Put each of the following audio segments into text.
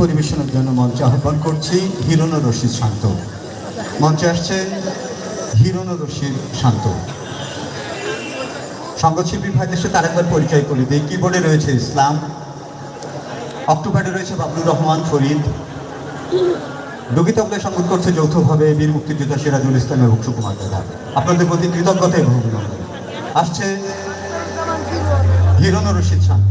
পরিবেশনের জন্য মঞ্চে আহ্বান করছি হিরণ রশিদ শান্ত। মঞ্চে আসছেন হিরণ রশিদ শান্ত। সঙ্গশিল্পী ভাইদের সাথে আরেকবার পরিচয় করে দিই। কিবোর্ডে রয়েছে ইসলাম অক্টোপারে রয়েছে বাবলুর রহমান, ফরিদ। ডুগিতবলে সঙ্গত করছে যৌথভাবে বীর মুক্তিযোদ্ধা সিরাজুল ইসলাম এবং সুকুমার দাদা। আপনাদের প্রতি কৃতজ্ঞতা এবং আসছে হিরণ রশিদ শান্ত।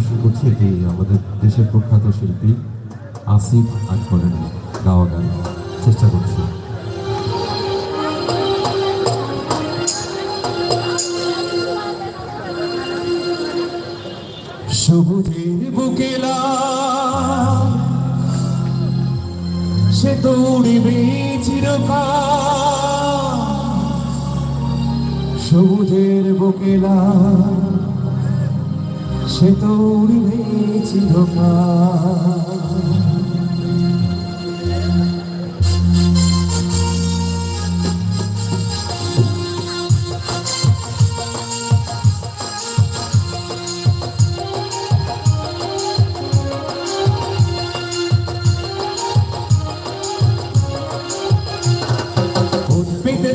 পরিবেশন করছে এটি আমাদের দেশের প্রখ্যাত শিল্পী আসিফ আকবরের গাওয়া গান। চেষ্টা করছি। সবুজের বুকেলা সে তো উড়িবে চিরকাল সবুজের বকেলা সে তো উড়বে চিরকাল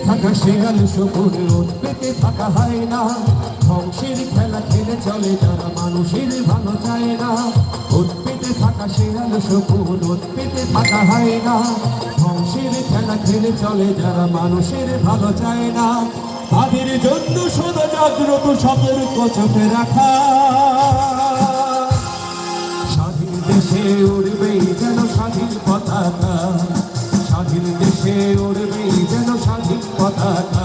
থাকা শেয়াল শকুন উদ্বেগে থাকা হয় না চলে যারা মানুষের ভালো চায় না। উদ্বেগে থাকা শেয়াল, শকুন উদ্বেগে থাকা হয় না। ধ্বংসের খেলা খেলে চলে যারা মানুষের ভালো চায় না। তাদের জন্য সদা জাগ্রত সতর্ক চোখে রাখা। স্বাধীন দেশে উড়বে যেন স্বাধীন পতাকা। স্বাধীন দেশে উড়বে যেন স্বাধীন পতাকা।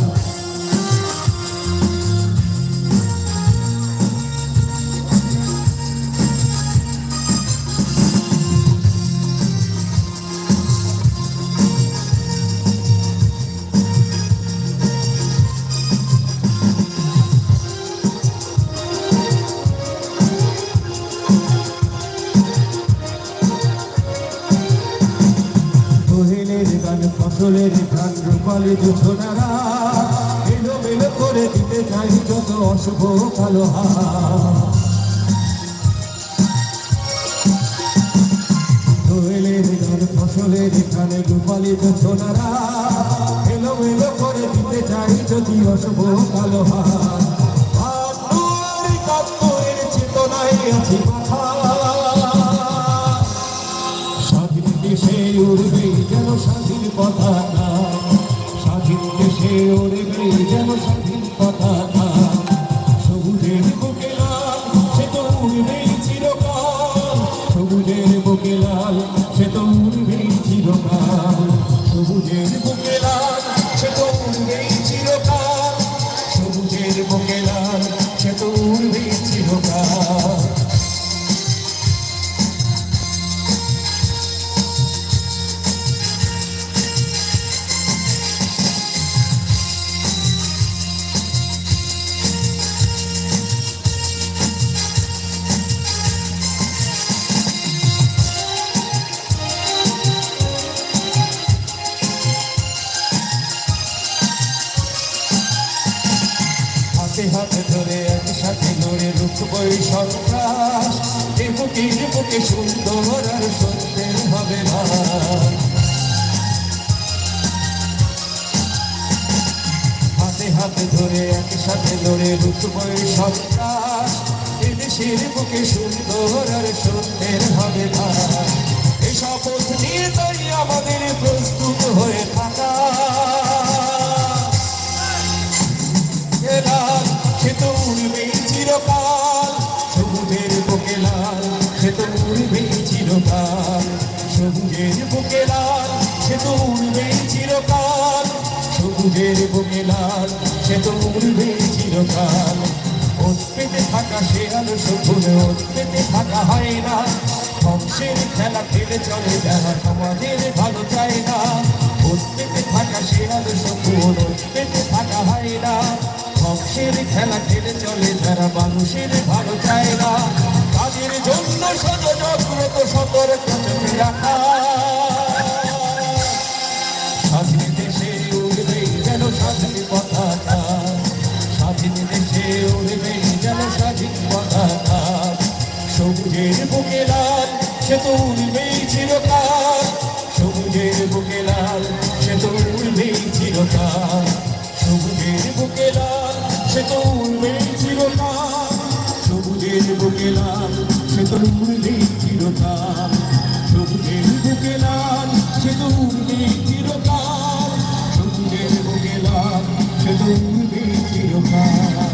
ফসলের গান রূপালী জোছনারা এলো মেলো করে দিতে চাই যত অশুভ কালো হাত কোয়েলের গান ফসলের গানে রূপালী জোছনারা এলো মেলো করে দিতে চাই যদি অশুভ কালো হাত আছি মাথা উড়বে যেন স্বাধীন পতাকা স্বাধীন দেশে উড়বে যেন স্বাধীন হাতে ধরে একসাথে লড়ে রুখবই সন্ত্রাস। এ বুকে এ সুন্দর আর সত্যের হবে না হাতে হাতে ধরে একসাথে লড়ে রুখবই সন্ত্রাস। এ দেশের বুকে সুন্দর আর সত্যের হবে না এই শপথ নিয়ে তাই আমাদের প্রস্তুত হয়ে থাকা। চিরকাল সবুজের বুকে লাল, সে তো উড়বে চিরকাল। সবুজের বুকে লাল, সে তো উড়বে চিরকাল। ওত পেতে থাকা সে আলো সবুজ পেতে থাকা হয় না ধ্বংসের খেলা খেলে চলে যারা, সমাজের ভালো চায় না। ওত পেতে থাকা সে আলো সবুজ, ওত পেতে থাকা হয় না ধ্বংসের খেলা খেলে চলে যারা, মানুষের ভালো চায় না। তাদের জন্য শত জাগ্রত সতর্ক রাখা। স্বাধীন দেশে উড়বে যেন স্বাধীন পতাকা। স্বাধীন দেশে উড়বে যেন স্বাধীন পতাকা। সবুজের বুকে লাল, সে তো উড়বেই চিরকাল। সবুজের বুকে লাল, সে তো উড়বেই চিরকাল। সবুজের বুকে লাল, সে তো উড়বেই চিরকাল। সবুজের বুকে লাল তো উড়বে চিরকাল। সবুজের বুকে লাল, সে তো উড়বে চিরকাল। সবুজের বুকে লাল, সে তো উড়বে চিরকাল।